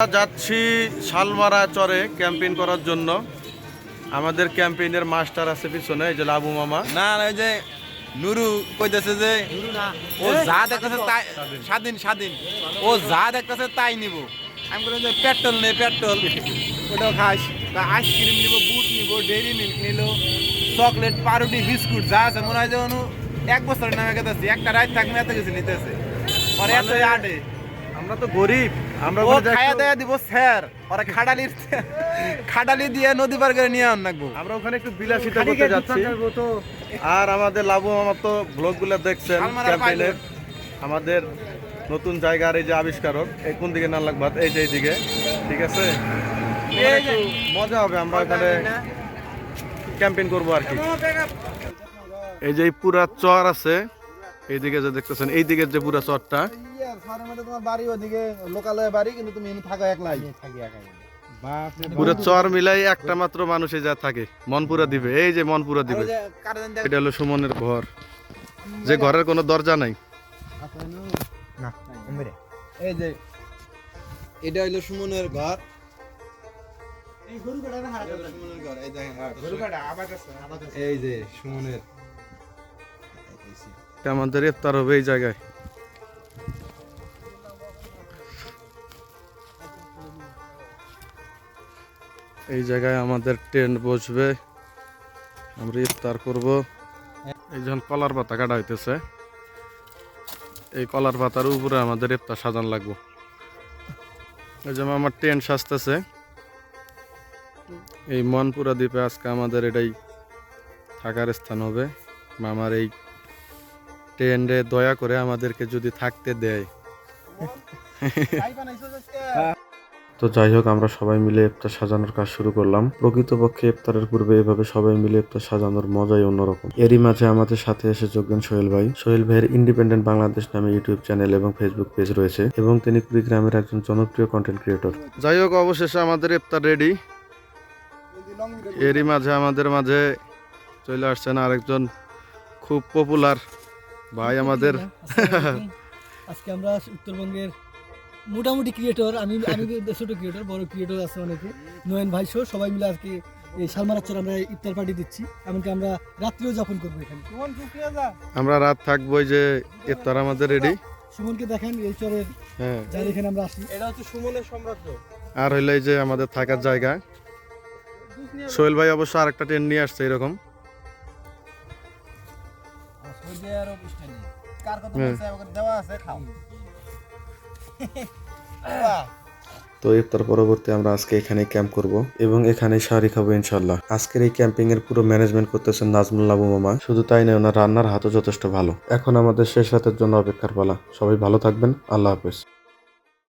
যাচ্ছি শালমারা চরে ক্যাম্পেইন করার জন্য। আমাদের ক্যাম্পেইনের মাস্টার আছে পিছনে এই যে লাবু মামা। না না ওই যে নুরু কইতেছে যে ও যা দেখতেছে তাই স্বাধীন স্বাধীন ও যা দেখতেছে তাই নিব। আমি বললাম যে পেট্রোল নে পেট্রোল। ওটাও খাস। তা আইসক্রিম নিব বুট নিব ডেইরি মিল্ক নিল চকলেট পাউরুটি বিস্কুট যা আছে মনে হয় যে অনু এক বছরের নামে গেতেছি। একটা রাত থাকবে এত কিছু নিতেছে। আর এত আটে। আমরা তো গরিব। আমরা ও খায়া দেয়া দিব স্যার। ওরা খাডালির খাডালি দিয়ে নদী পার করে নিয়ে আন নাকবো। আমরা ওখানে একটু বিলাসিতা করতে যাচ্ছি। আর আমাদের লাবু মামা তো ব্লগগুলো দেখছেন ক্যাম্পেইনের আমাদের নতুন জায়গার এই যে আবিষ্কারক এই কোন দিকে না লাগবাত এই যে এইদিকে। ঠিক আছে? মজা হবে আমরা ওখানে ক্যাম্পেইন করব আর কি। এই যে পুরা চর আছে এইদিকে যে দেখতেছেন এই দিকের যে পুরা চরটা। তোমার বাড়ি ওদিকে লোকালয়ে বাড়ি কিন্তু তুমি থাকো একলাই। পুরো চর মিলাই একটা মাত্র মানুষে যা থাকে মনপুরা দিবে। এই যে মনপুরা দিবে। এটা হলো সুমনের ঘর। যে ঘরের কোনো দরজা নাই। এই যে এটা হইল সুমনের ঘর। এই যে সুমনের আমাদের ইফতার হবে এই জায়গায়। এই জায়গায় আমাদের টেন্ট বসবে। আমরা ইফতার করব। এই যখন কলার পাতা কাটা হইতেছে, এই কলার পাতার উপরে আমাদের ইফতার সাজান লাগবো। এই যেমন আমার টেন্ট সাজতেছে, এই মনপুরা দ্বীপে আজকে আমাদের এটাই থাকার স্থান হবে। মামার এই টেন্ডে দয়া করে আমাদেরকে যদি থাকতে দেয়। তো যাই হোক আমরা সবাই মিলে ইফতার সাজানোর কাজ শুরু করলাম। প্রকৃতপক্ষে ইফতারের পূর্বে এভাবে সবাই মিলে ইফতার সাজানোর মজাই অন্যরকম। এরই মাঝে আমাদের সাথে এসে যোগদেন সোহেল ভাই। সোহেল ভাইয়ের ইন্ডিপেন্ডেন্ট বাংলাদেশ নামে ইউটিউব চ্যানেল এবং ফেসবুক পেজ রয়েছে এবং তিনি কুড়িগ্রামের একজন জনপ্রিয় কন্টেন্ট ক্রিয়েটর যাই হোক অবশেষে আমাদের ইফতার রেডি এরই মাঝে আমাদের মাঝে চলে আসছেন আরেকজন খুব পপুলার ভাই আমাদের আজকে আমরা উত্তরবঙ্গের মোটামুটি ক্রিয়েটর আমি আমি ছোট ক্রিয়েটর বড় ক্রিয়েটর আছে অনেকে। নয়ন ভাই সহ সবাই মিলে আজকে এই শালমারার চর আমরা ইফতার পার্টি দিচ্ছি। এমনকি আমরা রাত্রিও যাপন করব এখানে। আমরা রাত থাকব যে ইফতার আমাদের রেডি সুমনকে দেখেন এই চরের হ্যাঁ। যার এখানে আমরা আসি। এটা হচ্ছে সুমনের সাম্রাজ্য। আর হইল এই যে আমাদের থাকার জায়গা। সোহেল ভাই অবশ্য আরেকটা ট্রেন নিয়ে আসছে এরকম। কার কথা। আমাকে দেওয়া আছে খাও। তো ইফতার পরবর্তী আমরা আজকে এখানে ক্যাম্প করব এবং এখানে শাড়ি খাব ইনশাল্লাহ আজকের এই ক্যাম্পিং এর পুরো ম্যানেজমেন্ট করতেছেন নাজমুল আবু মামা। শুধু তাই নয় ওনার রান্নার হাতও যথেষ্ট ভালো। এখন আমাদের শেষ রাতের জন্য অপেক্ষার পালা। সবাই ভালো থাকবেন। আল্লাহ হাফেজ।